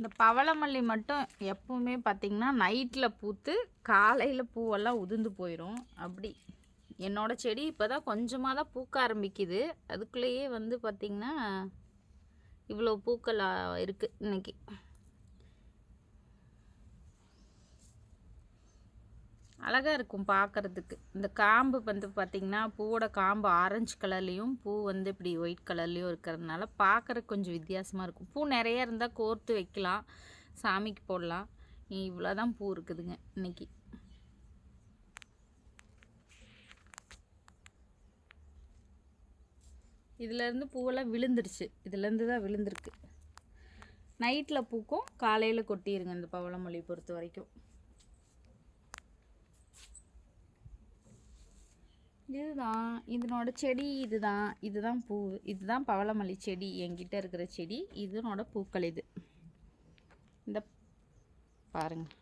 இந்த பவளமல்லி மட்டும் எப்பவுமே பார்த்திங்கன்னா நைட்டில் பூத்து காலையில் பூவெல்லாம் உதிர்ந்து போயிடும் அப்படி என்னோட செடி இப்போ தான் கொஞ்சமாக தான் பூக்க ஆரம்பிக்குது. அதுக்குள்ளேயே வந்து பார்த்திங்கன்னா இவ்வளோ பூக்கள் இருக்குது இன்னைக்கு. அழகாக இருக்கும் பார்க்குறதுக்கு இந்த காம்பு வந்து பார்த்திங்கன்னா பூவோட காம்பு ஆரஞ்சு கலர்லேயும் பூ வந்து இப்படி ஒயிட் கலர்லேயும் இருக்கிறதுனால பார்க்குறக்கு கொஞ்சம் வித்தியாசமாக இருக்கும். பூ நிறைய இருந்தால் கோர்த்து வைக்கலாம் சாமிக்கு போடலாம். இவ்வளோ தான் பூ இருக்குதுங்க இன்னைக்கு. இதுலேருந்து பூவெல்லாம் விழுந்துருச்சு. இதுலேருந்து தான் விழுந்திருக்கு. நைட்டில் பூக்கும் காலையில் கொட்டிடுங்க இந்த பவளமொழி பொறுத்த வரைக்கும். இதுதான் இதனோட செடி இதுதான் இதுதான் பூ இதுதான் பவளமல்லி செடி என்கிட்ட இருக்கிற செடி இதனோட பூக்கள் இது. இந்த பாருங்கள்